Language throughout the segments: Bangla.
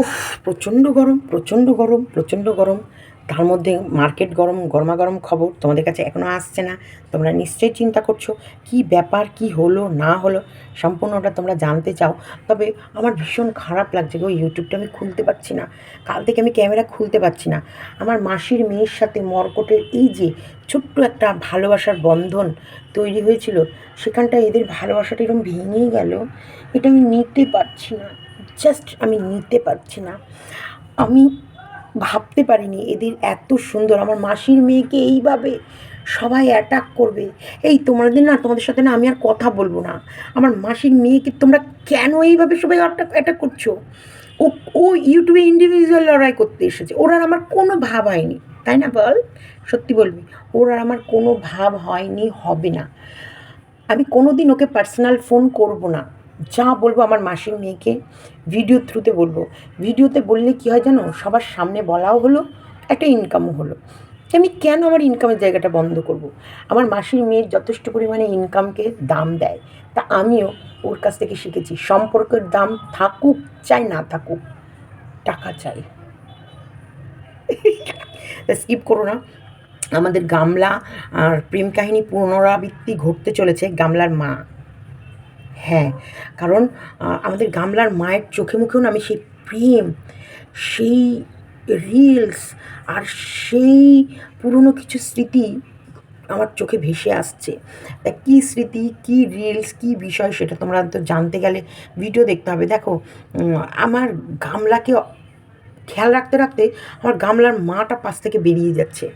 উফ, প্রচণ্ড গরম প্রচণ্ড গরম প্রচণ্ড গরম। তার মধ্যে মার্কেট গরম গরমা গরম খবর তোমাদের কাছে এখনও আসছে না, তোমরা নিশ্চয়ই চিন্তা করছ, কি ব্যাপার, কি হলো, না হলো, সম্পূর্ণটা তোমরা জানতে চাও। তবে আমার ভীষণ খারাপ লাগছে গো, ইউটিউবটা আমি খুলতে পারছি না, কাল থেকে আমি ক্যামেরা খুলতে পারছি না। আমার মাসির মেয়ের সাথে মর্কটের এই যে ছোট্ট একটা ভালোবাসার বন্ধন তৈরি হয়েছিল সেখানটা এদের ভালোবাসাটা এরকম ভেঙেই গেল, এটা আমি নিতে পারছি না। জাস্ট আমি নিতে পারছি না। আমি ভাবতে পারিনি এদের এত সুন্দর। আমার মাসির মেয়েকে এইভাবে সবাই অ্যাটাক করবে। এই তোমাদের না, তোমাদের সাথে না আমি আর কথা বলব না। আমার মাসির মেয়েকে তোমরা কেন এইভাবে সবাই অ্যাটাক অ্যাটাক করছ? ও ও ইউটিউবে ইন্ডিভিজুয়াল লড়াই করতে এসেছে। ওর আর আমার কোনো ভাব হয়নি। তাই না বল? সত্যি বলবি। ওর আর আমার কোনো ভাব হয়নি, হবে না। আমি কোনো দিন ওকে পার্সোনাল ফোন করব না। যা বলব আমার মাসির মেয়েকে ভিডিও থ্রুতে বলব। ভিডিওতে বললে কী হয় জানো? সবার সামনে বলাও হলো, একটা ইনকামও হলো। আমি কেন আমার ইনকামের জায়গাটা বন্ধ করব। আমার মাসির মেয়ের যথেষ্ট পরিমাণে ইনকামকে দাম দেয়। তা আমিও ওর কাছ থেকে শিখেছি, সম্পর্কের দাম থাকুক চাই না থাকুক, টাকা চাই। স্কিপ করো না। আমাদের গামলা আর প্রেম কাহিনী পুনরাবৃত্তি ঘটতে চলেছে গামলার মা। হ্যাঁ কারণ আমাদের গামলার মায়ের চোখে মুখেও না আমি সেই প্রেম, সেই রিলস আর সেই পুরনো কিছু স্মৃতি আমার চোখে ভেসে আসছে। তা কী স্মৃতি, কী রিলস কী বিষয় সেটা তোমরা তো জানতে গেলে ভিডিও দেখতে হবে। দেখো আমার গামলাকে খেয়াল রাখতে রাখতে আমার গামলার মাটা পাশ থেকে বেরিয়ে যাচ্ছে।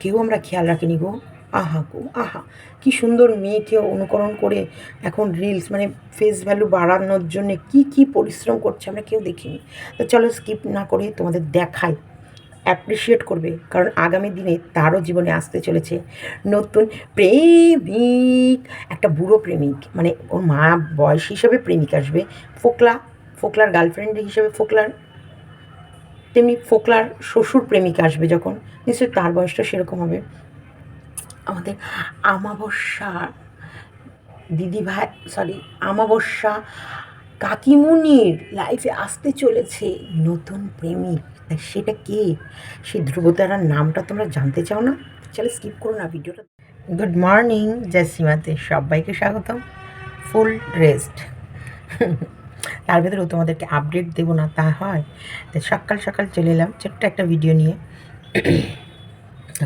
কেউ আমরা খেয়াল রাখিনি গো। আহা গো, আহা। কি সুন্দর মেয়েকে অনুকরণ করে এখন রিলস মানে ফেস ভ্যালু বাড়ানোর জন্য কি কি পরিশ্রম করছে আমরা কেউ দেখিনি। তো চলো স্কিপ না করে তোমাদের দেখাই। অ্যাপ্রিসিয়েট করবে, কারণ আগামী দিনে তারও জীবনে আসতে চলেছে নতুন প্রেমিক, একটা বুড়ো প্রেমিক। মানে ওর মা বয়স হিসেবে প্রেমিক আসবে, ফোকলা, ফোকলার গার্লফ্রেন্ড হিসেবে ফোকলার, তেমনি ফোকলার শ্বশুর প্রেমিক আসবে যখন। নিশ্চয়ই তার বয়সটা সেরকম হবে। আমাদের আমাবস্যা, দিদিভাই সরি আমাবস্যা কাকিমুনির লাইফে আসতে চলেছে নতুন প্রেমিক। সেটা কে? সেই ধ্রুবতারার নামটা তোমরা জানতে চাও না? চলো স্কিপ করো না ভিডিওটা গুড মর্নিং জয়সীমাতে সবাইকে স্বাগতম। ফুল রেস্ট তার ভেতরেও তোমাদেরকে আপডেট দেবো না, তা হয়। তো সকাল সকাল চলে এলাম ছোট্ট একটা ভিডিও নিয়ে।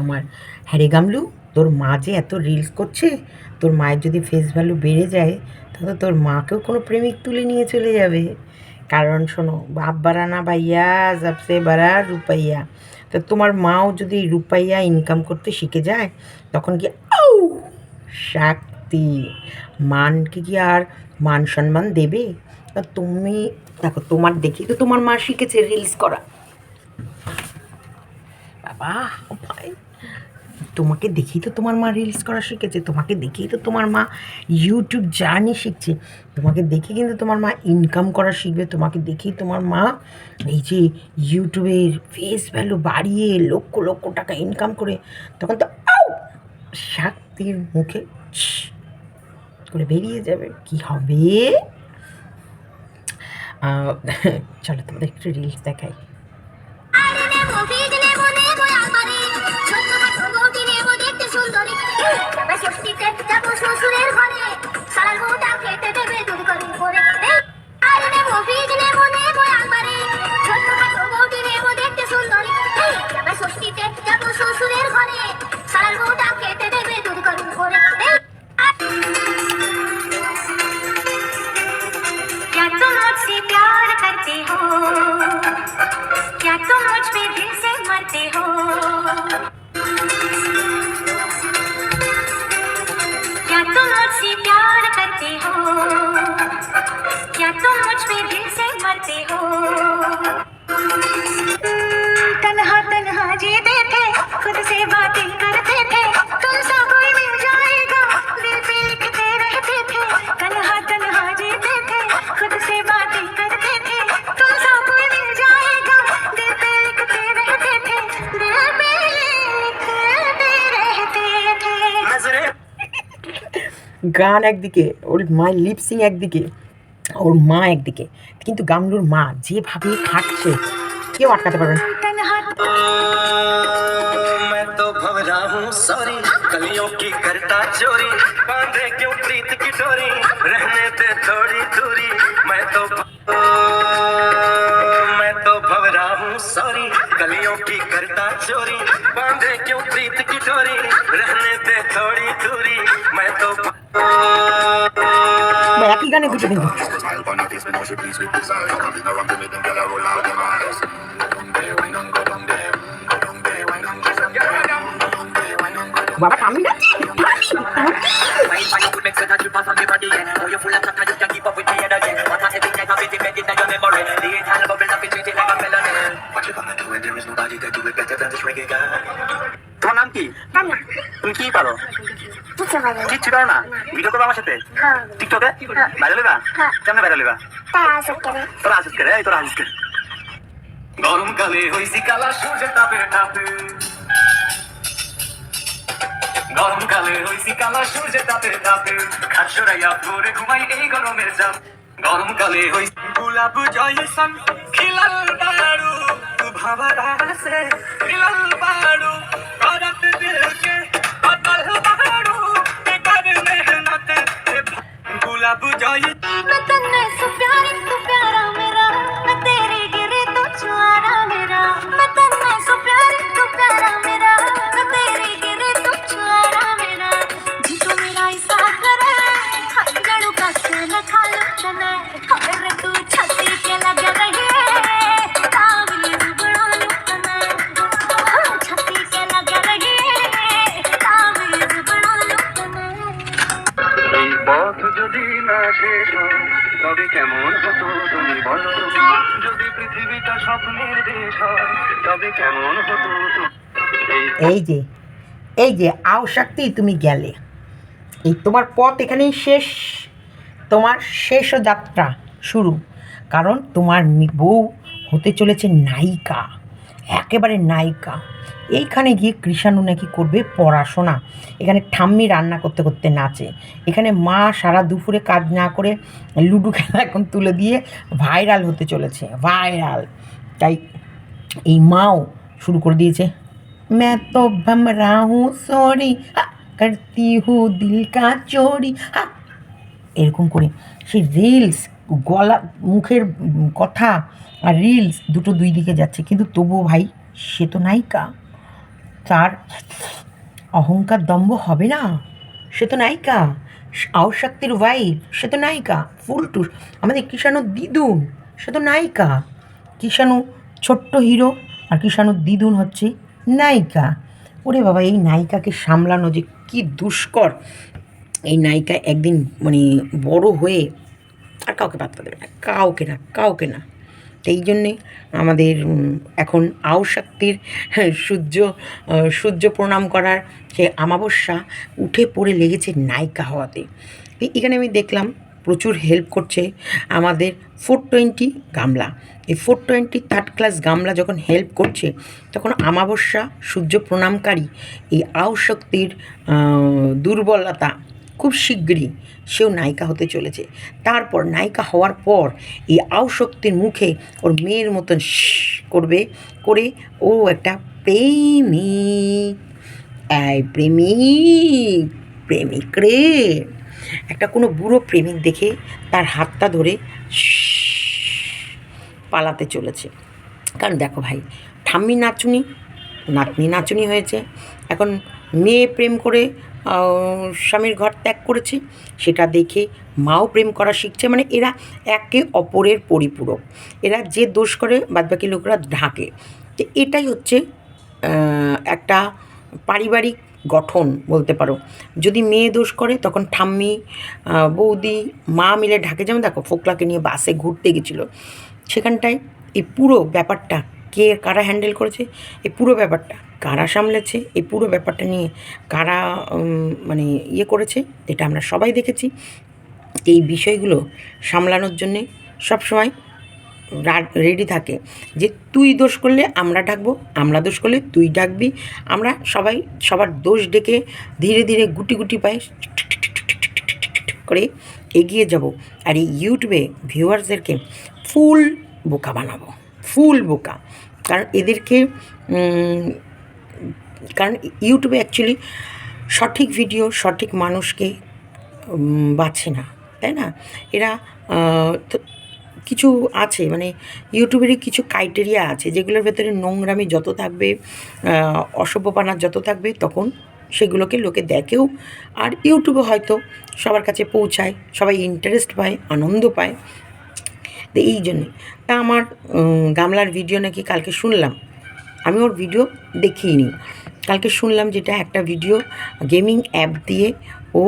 আমার হ্যারে গামলু তোর মা যে এত রিলস করছে, তোর মায়ের যদি ফেস ভ্যালু বেড়ে যায়, তাহলে তোর মাকেও কোনো প্রেমিক তুলে নিয়ে চলে যাবে। কারণ শোনো বাপ বাড়ানা ভাইয়া সবসে বাড়া রূপাইয়া। তো তোমার মাও যদি রূপাইয়া ইনকাম করতে শিখে যায়, তখন কি আউ, শক্তি। মানকে কি আর মান সম্মান দেবে? তা তুমি, দেখো, তোমার দেখি তো তোমার মা শিখেছে রিলস করা। বাবা ভাই। তোমাকে দেখেই তো তোমার মা রিলস করা শিখেছে, তোমাকে দেখেই তো তোমার মা ইউটিউব জার্নি শিখছে। তোমাকে দেখে কিন্তু তোমার মা ইনকাম করা শিখবে, তোমাকে দেখেই তোমার মা এই যে ইউটিউবের ফেস ভ্যালু বাড়িয়ে লক্ষ লক্ষ টাকা ইনকাম করে, তখন তো আউ! শাক্তির মুখে করে বেরিয়ে যাবে। কি হবে? চলো তোমাদের একটু রিলস দেখাই। ষষ্ঠীতে যাবো শ্বশুরের ঘরে সারা বউটা খেতে দেবে দূর করে পরে আরে নেবো বীজ নেবো নেবো আমারে ছোটখাটো বউটি নেবো দেখতে সুন্দরী তবে ষষ্ঠীতে যাবো শ্বশুরের ঘরে সারা বউটা খেতে দেবে দূর করে পরে क्या तुम मुझसे प्यार करते हो क्या तुम मुझ पे दिल से मरते हो तुम मुझसे प्यार करते हो। क्या तुम मुझ पे दिल से मरते हो? গান একদিকে ওর মায়ের লিপসিং একদিকে ওর মা একদিকে কিন্তু গামলুর মা যেভাবে খাচ্ছে কেউ আটকাতে পারবে না तन्हा मैं तो भवरा हूँ सॉरी कलियों की करता चोरी बांधे क्यों प्रीत की डोरी रहने दे थोड़ी दूरी It better than this reggae guy? তোমার নাম কি রান্না তুমি কি পারো কিছু পারে কিচ্ছু পারো না ভিডিও করব আমার সাথে টিকটকে। বাইরে লেবা হ্যাঁ। কেমনে আসত করে তোরা আসিস করে এই তোরা আসিস করে গরমকালে হইছি কালা সূর্যের তাপে তাপে গরমকালে হইছি কালা সূর্যের তাপে তাপে খাসরাইয়া ভোরে ঘুমাই এই গরমের চাপ গরমকালে হইছি গোলাপ জয়সন খিলাল বাড়ু তু ভাবার খিলাল বাড়ু এই যে এই যে, আও শক্তি, তুমি গেলে। এই তোমার পথ এখানেই শেষ। তোমার শেষ যাত্রা শুরু। কারণ তোমার বউ হতে চলেছে নায়িকা, একেবারে নায়িকা। এইখানে গিয়ে কৃষাণু নাকি করবে পড়াশোনা। এখানে ঠাম্মি রান্না করতে করতে নাচে। এখানে মা সারা দুপুরে কাজ না করে লুডো খেলা এখন তুলে দিয়ে ভাইরাল হতে চলেছে, ভাইরাল। তাই এই মাও শুরু করে দিয়েছে मैं तो बम रहा हूँ सॉरी करती हूँ दिल का चोरी হা এরকম করে সেই রিলস গলা মুখের উম, কথা আর রিলস দুটো দুই দিকে যাচ্ছে কিন্তু তবুও ভাই সে তো নায়িকা তার অহংকার দম্ভ হবে না সে তো নায়িকা আওশক্তির ওয়াইফ সে তো নায়িকা ফুলটুস আমাদের কিষাণু দিদুন সে তো নায়িকা কিষাণু ছোট্ট হিরো আর কিষাণু দিদুন হচ্ছে নায়িকা। ওরে বাবা, এই নায়িকাকে সামলানো যে কী দুষ্কর। এই নায়িকা একদিন মানে বড় হয়ে আর কাউকে পাত্তা দেবে না, কাউকে না কাউকে না। এই জন্যে আমাদের এখন আও সূর্য সূর্য প্রণাম করার সে আমাবস্যা উঠে পড়ে লেগেছে নায়িকা হওয়াতে। এখানে আমি দেখলাম প্রচুর হেল্প করছে আমাদের ফোর টোয়েন্টি গামলা। এই ফোর টোয়েন্টি থার্ড ক্লাস গামলা যখন হেল্প করছে, তখন আমাবস্যা, সূর্য প্রণামকারী, এই আও শক্তির দুর্বলতা খুব শিগগিরই সেও নায়িকা হতে চলেছে। তারপর নায়িকা হওয়ার পর এই আওশক্তির মুখে ওর মেয়ের মতন করবে, করে ও একটা প্রেমিক, এই প্রেমিক প্রেমিক রে। একটা কোনো বুড়ো প্রেমিক দেখে তার হাতটা ধরে পালাতে চলেছে। কারণ দেখো ভাই ঠাম্মি নাচুনি নাতনি নাচুনি হয়েছে। এখন মেয়ে প্রেম করে স্বামীর ঘর ত্যাগ করেছে, সেটা দেখে মাও প্রেম করা শিখছে। মানে এরা একে অপরের পরিপূরক। এরা যে দোষ করে, বাদবাকি লোকরা ঢাকে। তো এটাই হচ্ছে একটা পারিবারিক গঠন বলতে পারো। যদি মেয়ে দোষ করে, তখন ঠাম্মি বৌদি, মা মিলে ঢাকে। যেমন দেখো, ফোকলাকে নিয়ে বাসে ঘুরতে গেছিল। সেখানটায় এই পুরো ব্যাপারটা কে, কারা হ্যান্ডেল করেছে? এই পুরো ব্যাপারটা কারা সামলেছে? এই পুরো ব্যাপারটা নিয়ে কারা মানে ইয়ে করেছে? এটা আমরা সবাই দেখেছি। এই বিষয়গুলো সামলানোর জন্যে সবসময় রেডি থাকে যে তুই দোষ করলে আমরা ডাকবো আমরা দোষ করলে তুই ডাকবি আমরা সবাই সবার দোষ ডেকে ধীরে ধীরে গুটি গুটি পায়ে করে এগিয়ে যাব আর এই ইউটিউবে ভিউয়ার্সদেরকে ফুল বোকা বানাবো ফুল বোকা। কারণ এদেরকে কারণ ইউটিউবে অ্যাকচুয়ালি সঠিক ভিডিও সঠিক মানুষকে বাছে না, তাই না? এরা কিছু আছে মানে ইউটিউবেরই কিছু ক্রাইটেরিয়া আছে, যেগুলোর ভেতরে নোংরামি যত থাকবে অসভ্যপানা যত থাকবে, তখন সেগুলোকে লোকে দেখেও, আর ইউটিউবে হয়তো সবার কাছে পৌঁছায়, সবাই ইন্টারেস্ট পায়, আনন্দ পায়। তো এই জন্যে। তা আমার গামলার ভিডিও নাকি কালকে শুনলাম। আমি ওর ভিডিও দেখিনি কালকে শুনলাম যেটা একটা ভিডিও গেমিং অ্যাপ দিয়ে ও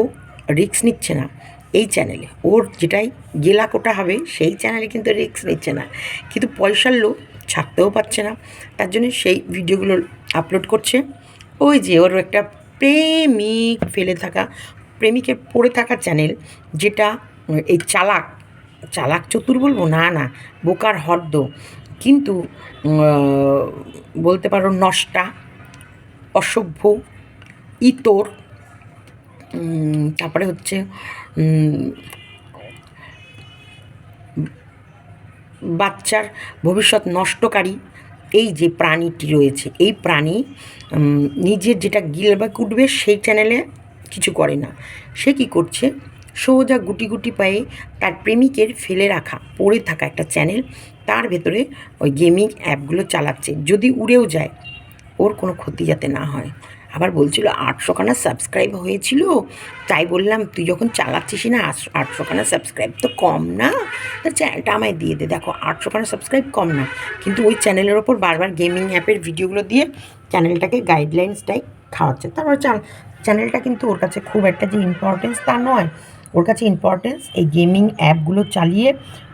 রিস্ক নিচ্ছে না। এই চ্যানেলে ওর যেটাই গেলা কোটা হবে, সেই চ্যানেলে কিন্তু রিস্ক নিচ্ছে না। কিন্তু পয়সার লোক ছাড়তেও পারছে না। তার জন্য সেই ভিডিওগুলো আপলোড করছে। ওই যে ওর একটা প্রেমিক ফেলে থাকা, প্রেমিকের পড়ে থাকা চ্যানেল যেটা এই চালাক চালাক চতুর বলব? না না, বোকার হর্দ। কিন্তু বলতে পারো নষ্টা, অসভ্য, ইতর তারপরে হচ্ছে বাচ্চার ভবিষ্যৎ নষ্টকারী এই যে প্রাণীটি রয়েছে, এই প্রাণী নিজের যেটা গিলবা কুটবে সেই চ্যানেলে কিছু করে না। সে কি করছে? সোজা গুটি গুটি পায়ে তার প্রেমিকের ফেলে রাখা, পড়ে থাকা একটা চ্যানেল তার ভেতরে ওই গেমিং অ্যাপগুলো চালাচ্ছে। যদি উড়েও যায়, ওর কোনো ক্ষতি যাতে না হয়। আবার বলছিল আটশো খানা সাবস্ক্রাইব হয়েছিল। তাই বললাম, তুই যখন চালাচ্ছিস না, আটশো খানা সাবস্ক্রাইব তো কম না। তার চ্যানেলটা আমায় দিয়ে দে। দেখো আটশো খানা সাবস্ক্রাইব কম না। কিন্তু ওই চ্যানেলের ওপর বারবার গেমিং অ্যাপের ভিডিওগুলো দিয়ে চ্যানেলটাকে গাইডলাইন্সটাই খাওয়াচ্ছে। তারপর চ্যানেলটা কিন্তু ওর কাছে খুব একটা যে ইম্পর্টেন্স তা নয়। ওর কাছে ইম্পর্টেন্স এই গেমিং অ্যাপগুলো চালিয়ে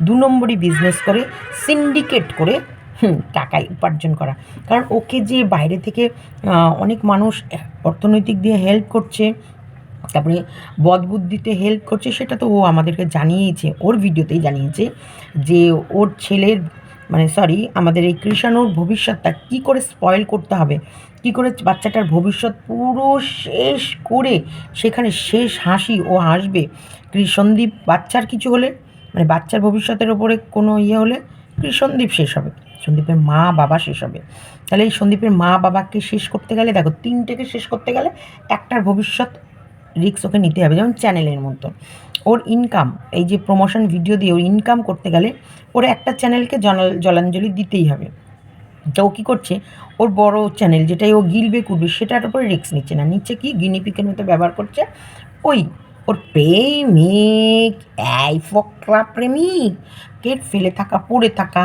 দু নম্বরই বিজনেস করে সিন্ডিকেট করে হুম টাকায় উপার্জন করা। কারণ ওকে যে বাইরে থেকে অনেক মানুষ অর্থনৈতিক দিয়ে হেল্প করছে, তারপরে বদবুদ্ধিতে হেল্প করছে, সেটা তো ও আমাদেরকে জানিয়েছে, ওর ভিডিওতেই জানিয়েছে যে ওর ছেলের মানে সরি আমাদের এই কৃষাণুর ভবিষ্যৎটা কী করে স্পয়েল করতে হবে, কী করে বাচ্চাটার ভবিষ্যৎ পুরো শেষ করে সেখানে শেষ হাসি ও হাসবে। কৃষণদীপ বাচ্চার কিছু হলে মানে বাচ্চার ভবিষ্যতের ওপরে কোনো ইয়ে হলে কৃষণদীপ শেষ হবে। সন্দীপের মা, বাবা শেষ হবে। তাহলে এই সন্দীপের মা, বাবাকে শেষ করতে গেলে, দেখো, তিনটেকে শেষ করতে গেলে একটার ভবিষ্যৎ রিক্স ওকে নিতে হবে, যেমন চ্যানেলের মতো। ওর ইনকাম এই যে প্রমোশন ভিডিও দিয়ে ওর ইনকাম করতে গেলে ওর একটা চ্যানেলকে জল জলাঞ্জলি দিতেই হবে। তো ও কী করছে? ওর বড় চ্যানেল যেটাই ও গিলবে কুলবে সেটার উপরে রিস্ক নিচ্ছে না। নিচ্ছে কি? গিনিপিকের মতো ব্যবহার করছে ওই ওর প্রেমিক, এই ফকরা প্রেমিক কে ফেলে থাকা, পড়ে থাকা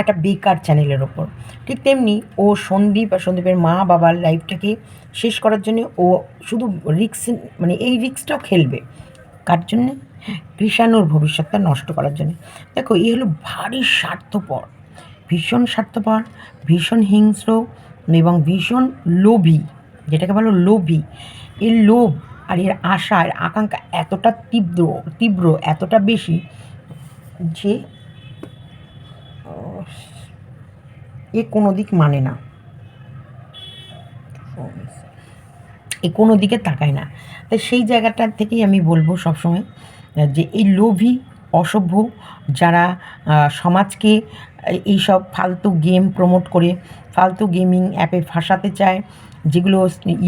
একটা বেকার চ্যানেলের ওপর। ঠিক তেমনি ও সন্দীপ আর সন্দীপের মা বাবার লাইফটাকে শেষ করার জন্য ও শুধু রিক্স মানে এই রিক্সটাও খেলবে। কার জন্যে? কৃষাণুর ভবিষ্যৎটা নষ্ট করার জন্য। দেখো, এই হলো ভারী স্বার্থপর। ভীষণ স্বার্থপর, ভীষণ হিংস্র এবং ভীষণ লোভী। যেটাকে বলো লোভী। এর লোভ আর এর আশা আকাঙ্ক্ষা এতটা তীব্র তীব্র, এতটা বেশি যে এ কোনো দিক মানে না। এ কোনো দিকে তাকায় না। তাই সেই জায়গাটা থেকেই আমি বলব সবসময়, যে এই লোভী, অসভ্য যারা সমাজকে এই- এইসব ফালতু গেম প্রমোট করে, ফালতু গেমিং অ্যাপে ফাঁসাতে চায় যেগুলো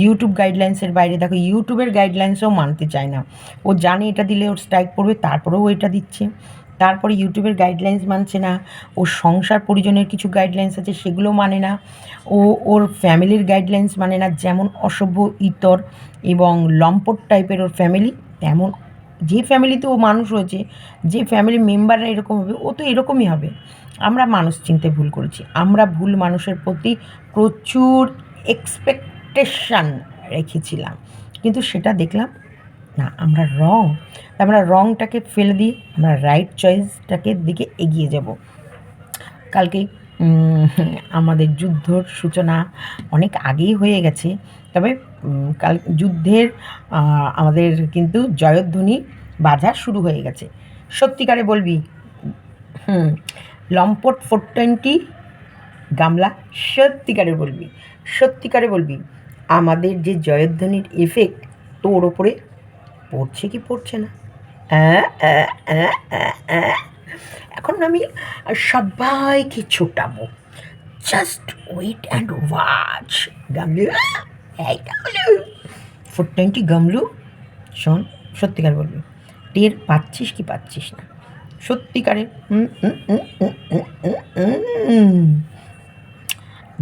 ইউটিউব গাইডলাইন্সের বাইরে, দেখো ইউটিউবের গাইডলাইন্সও মানতে চায় না। ও জানে এটা দিলে ওর স্ট্রাইক পড়বে, তারপরেও এটা দিচ্ছে। তারপরে ইউটিউবের গাইডলাইন্স মানছে না, ওর সংসার পরিজনের কিছু গাইডলাইন্স আছে, সেগুলো মানে না। ও, ওর ফ্যামিলির গাইডলাইন্স মানে না, যেমন অসভ্য ইতর এবং লম্পট টাইপের ওর ফ্যামিলি তেমন যে ফ্যামিলিতে ও মানুষ হয়েছে যে ফ্যামিলি মেম্বাররা এরকম হবে, ও তো এরকমই হবে। আমরা মানুষ চিনতে ভুল করেছি। আমরা ভুল মানুষের প্রতি প্রচুর এক্সপেকটেশান রেখেছিলাম। কিন্তু সেটা দেখলাম, না, আমরা রং আমরা রংটাকে ফেলে দিয়ে আমরা রাইট চয়েসটাকে দিকে এগিয়ে যাব। কালকে আমাদের যুদ্ধর সূচনা অনেক আগেই হয়ে গেছে, তবে কাল, যুদ্ধের আমাদের কিন্তু জয়ধ্বনি বাজা শুরু হয়ে গেছে। সত্যিকারে বলবি, হুম, লম্পট ফোর টোয়েন্টি গামলা সত্যিকারে বলবি। সত্যিকারে বলবি, আমাদের যে জয়ধ্বনির এফেক্ট তোর ওপরে পড়ছে কি পড়ছে না। এখন আমি সবাইকে ছোটাবো। Just wait and watch Gamlu. Gamlu. Four twenty Gamlu. শোন, সত্যিকার বলবি, টের পাচ্ছিস কি পাচ্ছিস না? সত্যিকারের হুম, হুম, হুম, হুম, হুম, হুম, হুম।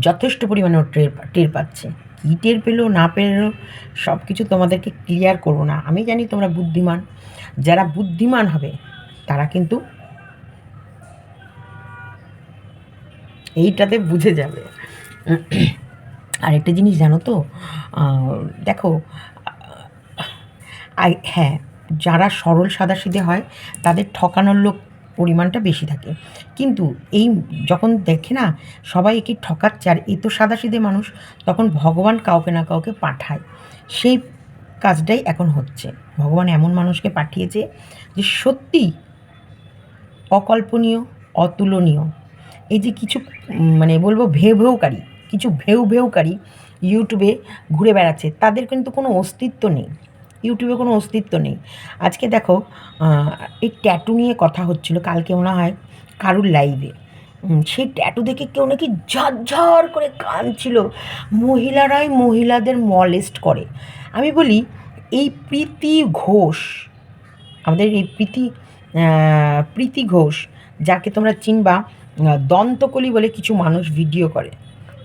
যথেষ্ট পরিমাণে ও টের টের পাচ্ছে। কী টের পেল, না পেল সব কিছু তোমাদেরকে ক্লিয়ার করব না। আমি জানি তোমরা বুদ্ধিমান। যারা বুদ্ধিমান হবে, তারা কিন্তু এইটাতে বুঝে যাবে। আর একটা জিনিস জানো তো দেখো হ্যাঁ যারা সরল সাদাসিধে হয়, তাদের ঠকানোর লোক পরিমাণটা বেশি থাকে। কিন্তু এই যখন দেখে না, সবাই একে ঠকাচ্ছে আর এ তো সাদাসিধে মানুষ, তখন ভগবান কাউকে না কাউকে পাঠায়। সেই কাজটাই এখন হচ্ছে। ভগবান এমন মানুষকে পাঠিয়েছে যে সত্যি অকল্পনীয়, অতুলনীয়। এই যে কিছু মানে বলব ভেউ ভেউকারী, কিছু ভেউ ভেউকারী ইউটিউবে ঘুরে বেড়াচ্ছে, তাদের কিন্তু কোনো অস্তিত্ব নেই। ইউটিউবে কোনো অস্তিত্ব নেই। আজকে দেখো এই ট্যাটু নিয়ে কথা হচ্ছিল, কালকে মনে হয় কারুর লাইভে সেই ট্যাটু দেখে কেউ নাকি ঝরঝর করে কাঁদছিল। মহিলারাই মহিলাদের মলেস্ট করে। আমি বলি, এই প্রীতি ঘোষ, আমাদের এই প্রীতি প্রীতি ঘোষ, যাকে তোমরা চিনবা দন্তকলি বলে কিছু মানুষ ভিডিও করে।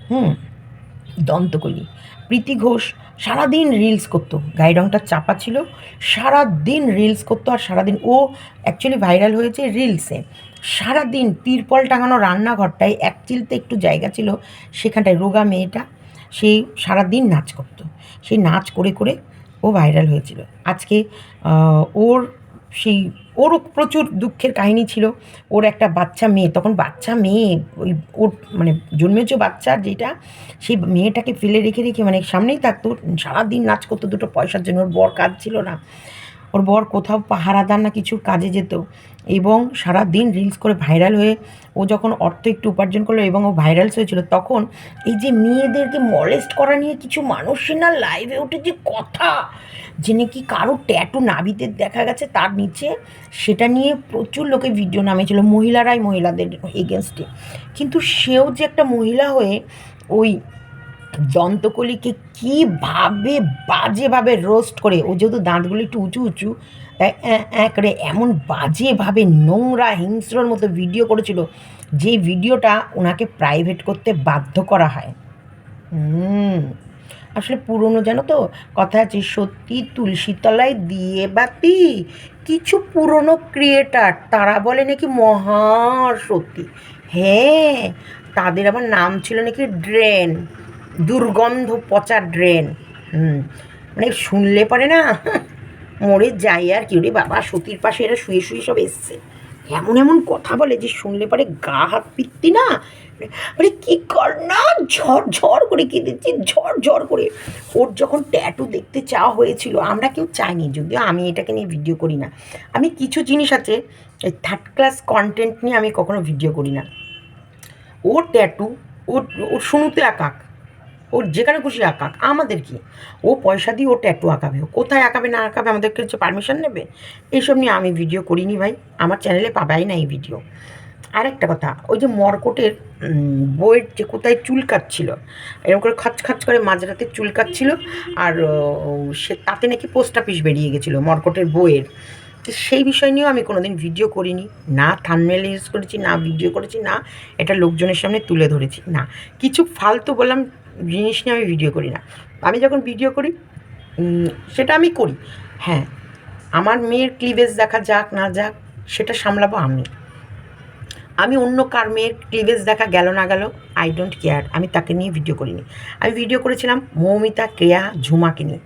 হুম, দন্তকলি। প্রীতি ঘোষ সারাদিন রিলস করতো। গায়ে রংটা চাপা ছিল। সারাদিন রিলস করতো আর সারাদিন ও অ্যাকচুয়ালি ভাইরাল হয়েছে রিলসে সারাদিন তিরপল টাঙানো রান্নাঘরটায় এক চিলতে একটু জায়গা ছিল সেখানটায় রোগা মেয়েটা সেই সারাদিন নাচ করতো। সেই নাচ করে করে ও ভাইরাল হয়েছিল। আজকে ওর সেই ওরও প্রচুর দুঃখের কাহিনী ছিল। ওর একটা বাচ্চা মেয়ে, তখন বাচ্চা মেয়ে, ওই ওর মানে জন্মেছ বাচ্চা যেটা, সেই মেয়েটাকে ফেলে রেখে রেখে মানে সামনেই থাকতো, সারাদিন নাচ করতো, দুটো পয়সার জন্য ওর বর কাজ ছিল না। ওর বর কোথাও পাহারাদার না কিছু কাজে যেত এবং সারা দিন রিলস করে ভাইরাল হয়ে ও যখন অর্থ একটু উপার্জন করল এবং ও ভাইরালস হয়েছিল, তখন এই যে মেয়েদেরকে মলেস্ট করা নিয়ে কিছু মানুষের না লাইভে ওঠে যে কথা, যে নাকি কারও ট্যাটু নাবিতে দেখা গেছে তার নিচে, সেটা নিয়ে প্রচুর লোকে ভিডিও নামেছিল মহিলারাই মহিলাদের এগেনস্টে কিন্তু সেও যে একটা মহিলা হয়ে ওই দন্তকলিকে কীভাবে বাজেভাবে রোস্ট করে? ও যেহেতু দাঁতগুলো একটু উঁচু উঁচু, তাই অ্যাঁ করে এমন বাজেভাবে নোংরা হিংস্রর মতো ভিডিও করেছিল, যে ভিডিওটা ওনাকে প্রাইভেট করতে বাধ্য করা হয়। আসলে পুরনো জানো তো, কথা আছে, সত্যি তুলসী তলায় দিয়ে বাতি, কিছু পুরনো ক্রিয়েটার তারা বলে নাকি মহা সত্যি। হ্যাঁ তাদের আবার নাম ছিল নাকি ড্রেন। দুর্গন্ধ পচা ড্রেন হুম। মানে শুনলে পারে না, মরে যাই আর কি। রে বাবা, সতীর পাশে এরা শুয়ে শুয়ে সব এসছে। এমন এমন কথা বলে যে শুনলে পারে গা হাত পিত্তি না। মানে কি কর না ঝড় ঝড় করে কেঁদেছি, ঝড় ঝড় করে। ওর যখন ট্যাটু দেখতে চাওয়া হয়েছিল, আমরা কেউ চাইনি, যদিও আমি এটাকে নিয়ে ভিডিও করি না। আমি কিছু জিনিস আছে, এই থার্ড ক্লাস কন্টেন্ট নিয়ে আমি কখনো ভিডিও করি না। ওর ট্যাটু ওর ওর শুনুতে আঁকাক ওর যেখানে খুশি আঁকাক, আমাদের কি? ও পয়সা দিয়ে ও ট্যাটু আঁকাবে। কোথায় আঁকাবে, না আঁকাবে আমাদের কাছে পারমিশন নেবে? এইসব নিয়ে আমি ভিডিও করিনি ভাই। আমার চ্যানেলে পাবাই না এই ভিডিও আরেকটা কথা, ওই যে মরকটের বইয়ের যে কোথায় চুল কাটছিল, এরকম করে খাচ খাচ করে মাঝরাতে চুল কাটছিল, আর সে তাতে নাকি পোস্ট অফিস বেরিয়ে গেছিল মরকটের বইয়ের। সেই বিষয় নিয়েও আমি কোনোদিন ভিডিও করিনি। না থানমেল ইউজ করেছি, না ভিডিও করেছি, না এটা লোকজনের সামনে তুলে ধরেছি। না, কিছু ফালতু বললাম জিনিস নিয়ে আমি ভিডিও করি না। আমি যখন ভিডিও করি সেটা আমি করি। হ্যাঁ আমার মেয়ের ক্লিভেজ দেখা যাক, না যাক, সেটা সামলাবো আমি। আমি অন্য কার মেয়ের ক্লিভেজ দেখা গেল, না গেল আই ডোন্ট কেয়ার আমি তাকে নিয়ে ভিডিও করিনি। আমি ভিডিও করেছিলাম মৌমিতা কেয়া ঝুমাকে নিয়ে।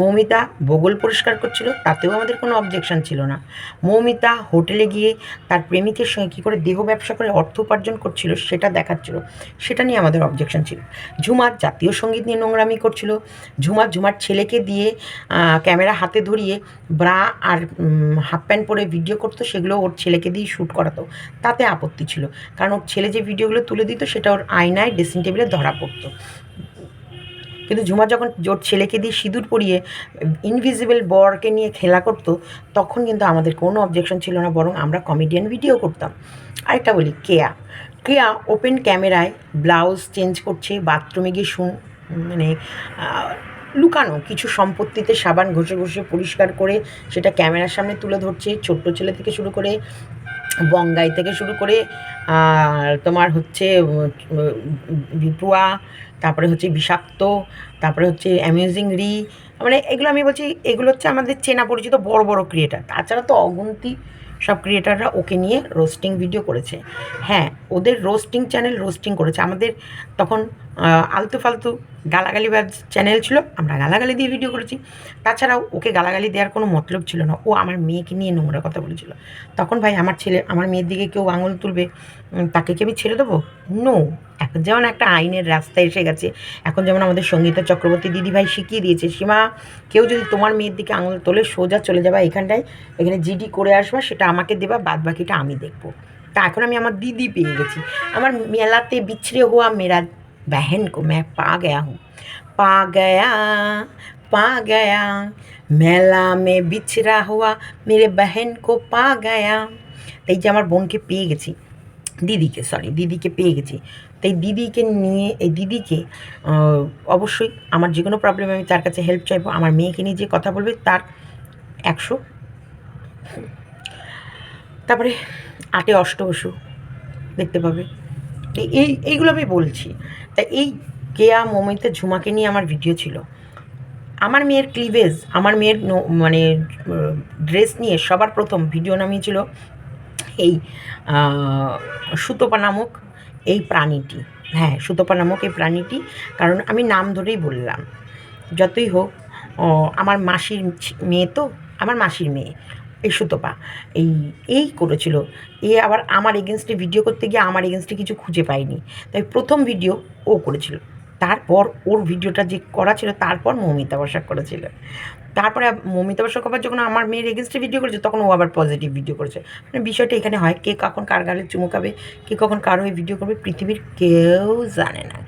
মৌমিতা বগল পরিষ্কার করছিল, তাতেও আমাদের কোনো অবজেকশন ছিল না। মৌমিতা হোটেলে গিয়ে তার প্রেমিকের সঙ্গে কী করে দেহ ব্যবসা করে অর্থ উপার্জন করছিল, সেটা দেখাচ্ছিল। সেটা নিয়ে আমাদের অবজেকশন ছিল। ঝুমার জাতীয় সংগীত নিয়ে নোংরামি করছিল। ঝুমার ঝুমার ছেলেকে দিয়ে ক্যামেরা হাতে ধরিয়ে ব্রা আর হাফ প্যান্ট পরে ভিডিও করতো, সেগুলো ওর ছেলেকে দিয়ে শ্যুট করাতো। তাতে আপত্তি ছিল। কারণ ওর ছেলে যে ভিডিওগুলো তুলে দিত, সেটা ওর আয়নায়, ড্রেসিং টেবিলে ধরা পড়তো। কিন্তু ঝুমা যখন জোর ছেলেকে দিয়ে সিঁদুর পরিয়ে ইনভিজিবল বরকে নিয়ে খেলা করতো, তখন কিন্তু আমাদের কোনো অবজেকশন ছিল না, বরং আমরা কমেডিয়ান ভিডিও করতাম। আরেকটা বলি, কেয়া। কেয়া ওপেন ক্যামেরায় ব্লাউজ চেঞ্জ করছে বাথরুমে গিয়ে শুন মানে লুকানো, কিছু সম্পত্তিতে সাবান ঘষে ঘষে পরিষ্কার করে, সেটা ক্যামেরার সামনে তুলে ধরছে, ছোট্ট ছেলে থেকে শুরু করে বঙ্গাই থেকে শুরু করে তোমার হচ্ছে বিপুয়া তারপরে হচ্ছে বিষাক্ত, তারপরে হচ্ছে অ্যামিউজিং রি মানে এগুলো আমি বলছি, এগুলো হচ্ছে আমাদের চেনা পরিচিত বড় বড় ক্রিয়েটার তাছাড়া তো অগুন্তি সব ক্রিয়েটাররা ওকে নিয়ে রোস্টিং ভিডিও করেছে। হ্যাঁ ওদের রোস্টিং চ্যানেল রোস্টিং করেছে। আমাদের তখন আলতু ফালতু গালাগালি বা চ্যানেল ছিল, আমরা গালাগালি দিয়ে ভিডিও করেছি। তাছাড়াও ওকে গালাগালি দেওয়ার কোনো মতলব ছিল না। ও আমার মেয়েকে নিয়ে নোংরা কথা বলেছিল। তখন ভাই আমার ছেলে, আমার মেয়ের দিকে কেউ আঙুল তুলবে তাকে কি আমি ছেড়ে দেবো? নো এখন যেমন একটা আইনের রাস্তা এসে গেছে, এখন যেমন আমাদের সঙ্গীতা চক্রবর্তী দিদিভাই শিখিয়ে দিয়েছে, সীমা, কেউ যদি তোমার মেয়ের দিকে আঙুল তোলে, সোজা চলে যাবা এখানটায়, এখানে জিডি করে আসবা, সেটা আমাকে দেবা বাদ বাকিটা আমি দেখব। তা এখন আমি আমার দিদি পেয়ে গেছি। আমার মেলাতে বিছড়ে হওয়া মেরা बहन को मैं पा गया हूँ पा गया पा गया মেলা মে বিছরা হওয়া মেরে বহন কো পা গয়া এই যে আমার বোনকে পেয়ে গেছি দিদিকে সরি দিদিকে পেয়ে গেছি তাই দিদিকে নিয়ে এই দিদিকে আহ, অবশ্যই আমার যে কোনো প্রবলেম আমি তার কাছে হেল্প চাইবো আমার মেয়েকে নিয়ে যে কথা বলবে তার একশো তারপরে আটে অষ্টবসু দেখতে পাবে এই- এই, এইগুলো আমি বলছি। তা এই কেয়া মমিতা ঝুমাকে নিয়ে আমার ভিডিও ছিল। আমার মেয়ের ক্লিভেজ আমার মেয়ের মানে ড্রেস নিয়ে সবার প্রথম ভিডিও নামিয়েছিল এই সুতপা নামক এই প্রাণীটি। হ্যাঁ সুতপা নামক এই প্রাণীটি, কারণ আমি নাম ধরেই বললাম। যতই হোক আমার মাসির মেয়ে তো, আমার মাসির মেয়ে। এই সুতপা। এই এই করেছিল। এ আবার আমার এগেনস্টে ভিডিও করতে গিয়ে আমার এগেনস্টে কিছু খুঁজে পাইনি তাই প্রথম ভিডিও ও করেছিল। তারপর ওর ভিডিওটা যে করা ছিল, তারপর মৌমিতা বসাক করেছিল। তারপরে মৌমিতা বসাক আবার যখন আমার মেয়ের এগেনস্টে ভিডিও করেছে, তখন ও আবার পজিটিভ ভিডিও করেছে। মানে বিষয়টা এখানে হয়, কে কখন কার গালে চুমুকাবে কে কখন কার হয়ে ভিডিও করবে, পৃথিবীর কেউ জানে না।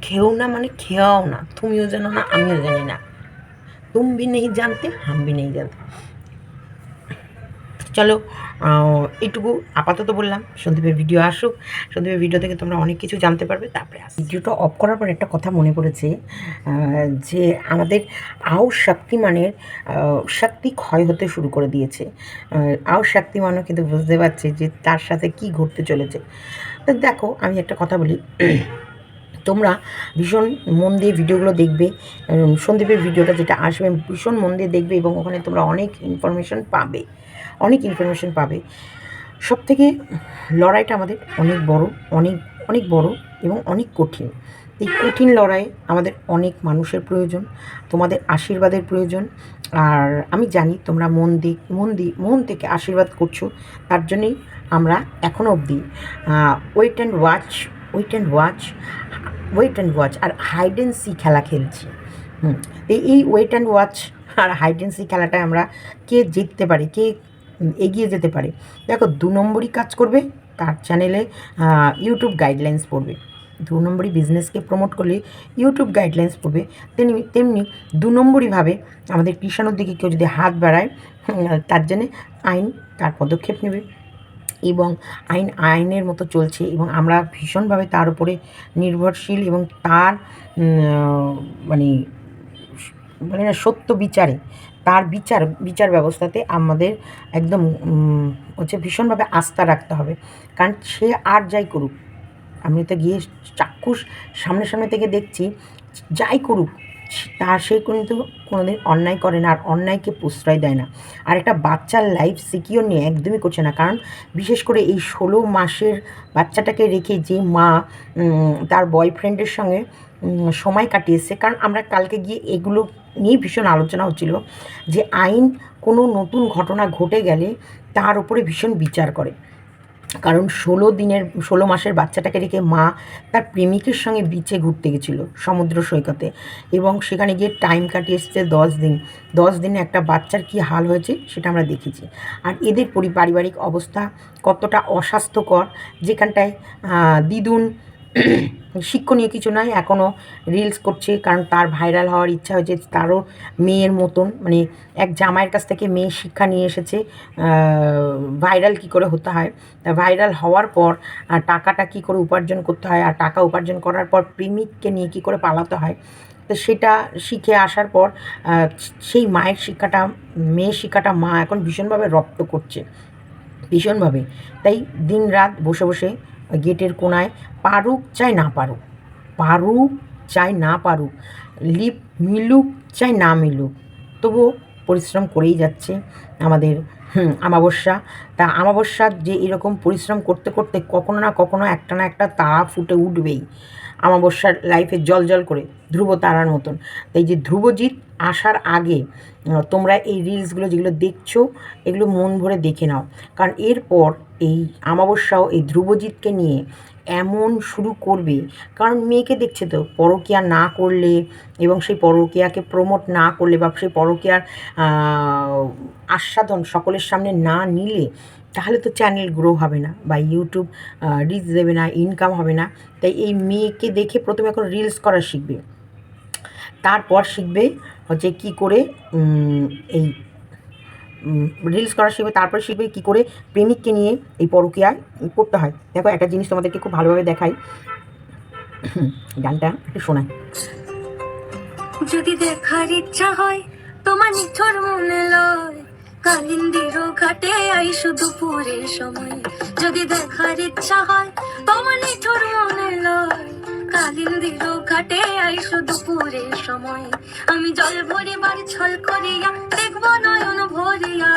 খেও না মানে খেয়াও না। তুমিও জানো না, আমিও জানি না। তুম নেই জানতে হামবি নেই জানতে। চলো আহ, এইটুকু আপাতত বললাম। সন্দীপের ভিডিও আসুক। সন্দীপের ভিডিও থেকে তোমরা অনেক কিছু জানতে পারবে তারপরে ভিডিওটা অফ করার পর একটা কথা মনে পড়েছে যে আমাদের আও শক্তিমানের শক্তি ক্ষয় হতে শুরু করে দিয়েছে। আও শক্তিমানও কিন্তু বুঝতে পারছে যে তার সাথে কি ঘটতে চলেছে। তো দেখো আমি একটা কথা বলি। তোমরা ভীষণ মন দিয়ে ভিডিওগুলো দেখবে সন্দীপের ভিডিওটা যেটা আসবে ভীষণ মন দিয়ে দেখবে এবং ওখানে তোমরা অনেক ইনফরমেশন পাবে। অনেক ইনফরমেশন পাবে। সব থেকে লড়াইটা আমাদের অনেক বড়, অনেক অনেক বড় এবং অনেক কঠিন। এই কঠিন লড়াই আমাদের অনেক মানুষের প্রয়োজন, তোমাদের আশীর্বাদের প্রয়োজন। আর আমি জানি তোমরা মন দিক মন দিয়ে, মন থেকে আশীর্বাদ করছ, তার জন্যই আমরা এখনও অবধি wait and watch wait and watch wait and watch R hide and seek খেলা খেলছি। হুম, এই ওয়েট অ্যান্ড ওয়াচ আর হাইড অ্যান্ড সি খেলাটায় আমরা কে জিততে পারি, কে এগিয়ে যেতে পারে। দেখো, দু নম্বরই কাজ করবে, তার চ্যানেলে ইউটিউব গাইডলাইন্স পড়বে। দু নম্বরই বিজনেসকে প্রমোট করলে ইউটিউব গাইডলাইন্স পড়বে। তেমনি তেমনি দু নম্বরইভাবে আমাদের কৃষাণের দিকে কেউ যদি হাত বাড়ায় তার জন্যে আইন, তার পদক্ষেপ নেবে এবং আইন, আইনের মতো চলছে এবং আমরা ভীষণভাবে তার উপরে নির্ভরশীল এবং তার মানে মানে সত্য বিচারে তার বিচার বিচার ব্যবস্থাতে আমাদের একদম হচ্ছে ভীষণভাবে আস্থা রাখতে হবে। কারণ সে আর যাই করুক, আমি তো গিয়ে চাক্ষুষ সামনে সামনে থেকে দেখছি, যাই করুক তার, সে কিন্তু কোনোদিন অন্যায় করে না, আর অন্যায়কে প্রশ্রয় দেয় না। আর একটা বাচ্চার লাইফ সিকিওর নিয়ে একদমই করছে না। কারণ বিশেষ করে এই ষোলো মাসের বাচ্চাটাকে রেখে যে মা তার বয়ফ্রেন্ডের সঙ্গে সময় কাটিয়েছে, কারণ আমরা কালকে গিয়ে এগুলো নিয়ে ভীষণ আলোচনা হচ্ছিল যে আইন কোনো নতুন ঘটনা ঘটে গেলে তার উপরে ভীষণ বিচার করে। কারণ ষোলো দিনের, ষোলো মাসের বাচ্চাটাকে রেখে মা তার প্রেমিকের সঙ্গে বিচে ঘুরতে গেছিল সমুদ্র সৈকতে এবং সেখানে গিয়ে টাইম কাটিয়ে এসছে দশ দিন। দশ দিনে একটা বাচ্চার কী হাল হয়েছে সেটা আমরা দেখেছি। আর এদের পরি পারিবারিক অবস্থা কতটা অস্বাস্থ্যকর, যেখানটায় দিদুন শিক্ষণীয় কিছু নয় এখনও রিলস করছে, কারণ তার ভাইরাল হওয়ার ইচ্ছা হয়েছে তারও মেয়ের মতন মানে এক জামাইয়ের কাছ থেকে মেয়ে শিক্ষা নিয়ে এসেছে ভাইরাল কি করে হতে হয়। তা ভাইরাল হওয়ার পর টাকাটা কি করে উপার্জন করতে হয়, আর টাকা উপার্জন করার পর প্রেমিককে নিয়ে কি করে পালাতে হয়, তো সেটা শিখে আসার পর সেই মায়ের শিক্ষাটা, মেয়ের শিক্ষাটা মা এখন ভীষণভাবে রপ্ত করছে, ভীষণভাবে। তাই দিন রাত বসে বসে গেটের কোনায় পারুক চাই না পারুক পারুক চাই না পারুক, লিপ মিলুক চাই না মিলুক। তবুও পরিশ্রম করেই যাচ্ছে আমাদের আমাবস্যা। তা আমাবস্যার যে এরকম পরিশ্রম করতে করতে কখনো না কখনো একটা না একটা তারা ফুটে উঠবেই। আমাবস্যার লাইফে জল জল করে ধ্রুব তারার মতন। তাই যে ধ্রুবজিৎ আসার আগে তোমরা এই রিলসগুলো যেগুলো দেখছ, এগুলো মন ভরে দেখে নাও। কারণ এরপর এই আমাবস্যাও এই ধ্রুবজিৎকে নিয়ে এমন শুরু করবে। কারণ মেয়েকে দেখছে তো, পরকিয়া না করলে এবং সেই পরকিয়াকে প্রমোট না করলে বা সেই পরকিয়ার আস্বাদন সকলের সামনে না নিলে তাহলে তো চ্যানেল গ্রো হবে না বা ইউটিউব রিচ দেবে না ইনকাম হবে না। তাই এই মেয়েকে দেখে প্রথমে এখন রিলস করা শিখবে। তারপর শিখবে হচ্ছে কি করে এই রিলস করা শিখবে। তারপর শিখবে কী করে প্রেমিককে নিয়ে এই পরকীয়ায় করতে হয়। দেখো, একটা জিনিস তোমাদেরকে খুব ভালোভাবে দেখাই। গানটা একটু শোনাই। যদি দেখার ইচ্ছা হয়, তোমার নিঠোর মনে লয়। কালিন্দির ঘাটে আই শুধু পুরের সময়। যদি দেখার ইচ্ছা হয় তোমার নিঠোর মনে লয়। কালিন্দির ঘাটে আই শুধু পুরের সময়। আমি জল ভরে বার ছল করিয়া দেখব নয়ন ভরিয়া।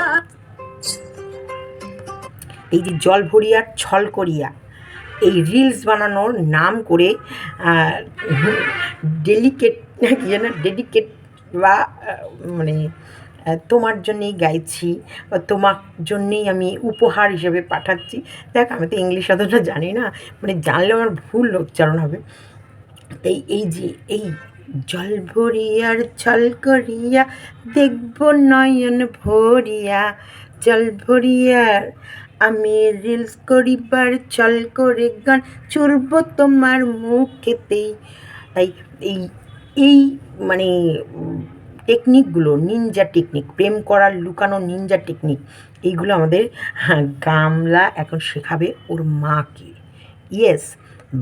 এই যে জল ভরিয়ার ছল করিয়া, এই রিলস বানানোর নাম করে ডেলিকেট কি যেন ডেডিকেট বা মানে তোমার জন্যেই গাইছি, বা তোমার জন্যেই আমি উপহার হিসেবে পাঠাচ্ছি। দেখ, আমি তো ইংলিশ অতটা জানি না মানে জানলে আমার ভুল উচ্চারণ হবে। তাই এই যে, এই জল ভরিয়ার ছল করিয়া, দেখব নয়ন ভরিয়া। জল ভরিয়ার আমি রিলস করিবার ছল করে গান চুরব তোমার মুখেতেই। তাই এই এই মানে টেকনিকগুলো নিনজা টেকনিক প্রেম করার লুকানো নিনজা টেকনিক এইগুলো আমাদের হ্যাঁ, গামলা এখন শেখাবে ওর মাকে। ইয়েস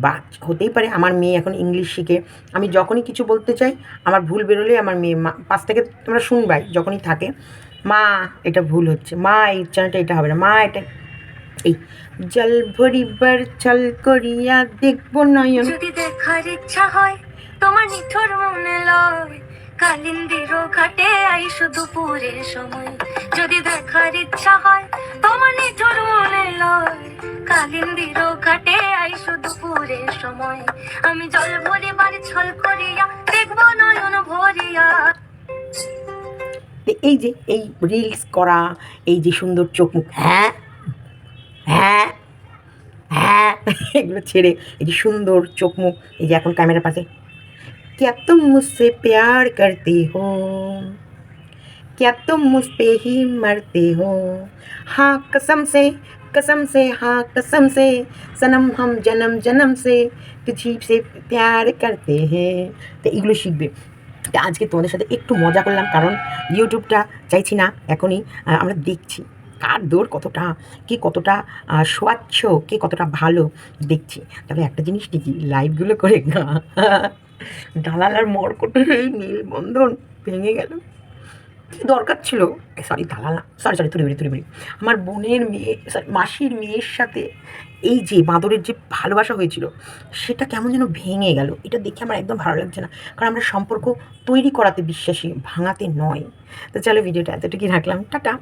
বা হতেই পারে আমার মেয়ে এখন ইংলিশ শিখে। আমি যখনই কিছু বলতে চাই আমার ভুল বেরোলে আমার মেয়ে মা পাশ থেকে তোমরা শুনবাই যখনই থাকে মা এটা ভুল হচ্ছে মা এই চ্যানেলটা এটা হবে না মা এটা এই জল ভরিবার চল করিয়া দেখব নয়ন। যদি দেখার ইচ্ছা হয় তোমার মনে লয়। কালিন্দির ঘাটে আই শুধু পুরের সময়। যদি দেখার ইচ্ছা হয়, তোমার নিঠোর মনে লয়। কালিন্দির ঘাটে আই শুধু পুরের সময়। আমি জল ভরে বাড়ি ছল করিয়া, দেখব নয়ন ভরিয়া। এই যে, এই রিলস করা, এই যে সুন্দর চোখ মুখ হ্যাঁ হ্যাঁ হ্যাঁ এগুলো ছেড়ে, এই যে সুন্দর চোখ মুখ, এই যে এখন ক্যামেরার পাশে क्या तुम मुझसे प्यार करते हो क्या तुम मुझ पे ही मरते हो हाँ कसम से कसम से हाँ कसम से सनम हम जन्म जन्म से तुझी से प्यार करते हैं তো এগুলো শিখবে তা আজকে তোমাদের সাথে একটু মজা করলাম কারণ ইউটিউবটা চাইছি না এখনই আহ, আমরা দেখছি কার দৌড় কতটা কে কতটা আহ, স্বচ্ছ কে কতটা ভালো দেখছি তবে একটা জিনিস ঠিকই লাইভগুলো করে গা দালাল আর মরকটের এই মেলবন্ধন ভেঙে গেল। কি দরকার ছিল? সরি দালাল সরি সরি তুলে তুলে বেরি আমার বোনের মেয়ে সরি মাসির মেয়ের সাথে এই যে বাঁদরের যে ভালোবাসা হয়েছিল, সেটা কেমন যেন ভেঙে গেল। এটা দেখে আমার একদম ভালো লাগছে না। কারণ আমরা সম্পর্ক তৈরি করাতে বিশ্বাসী, ভাঙাতে নয়। তো চলো ভিডিওটা এতটুকুই রাখলাম। টাটা।